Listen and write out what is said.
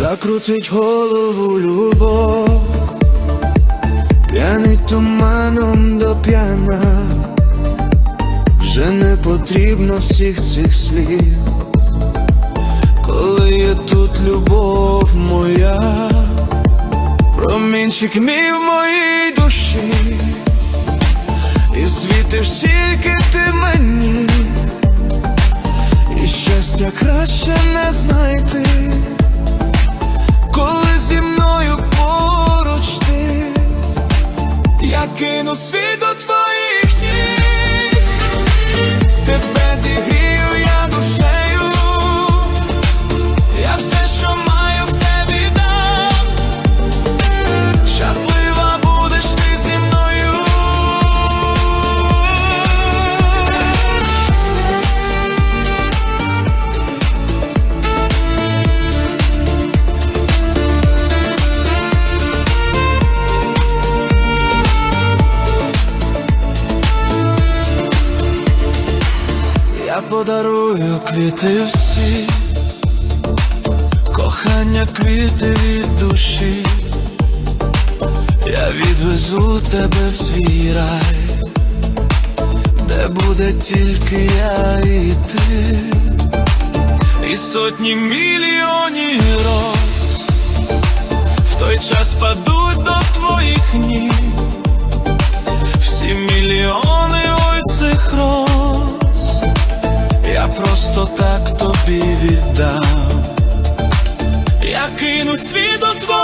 Закрутить голову любов, п'яний туманом до п'яна, вже не потрібно всіх цих слів, коли є тут любов моя, промінчик мій в моїй душі, і світиш тільки ти мені, і щастя краще не знайти. Коли зі мною поруч ти, я кину світ до твоїх подарую квіти всі, кохання квіти від душі, я відвезу тебе в свій рай, де буде тільки я і ти, і сотні мільйонів роз в той час падуть до твоїх ніг, просто так тобі віддам, я кину світ до твоїх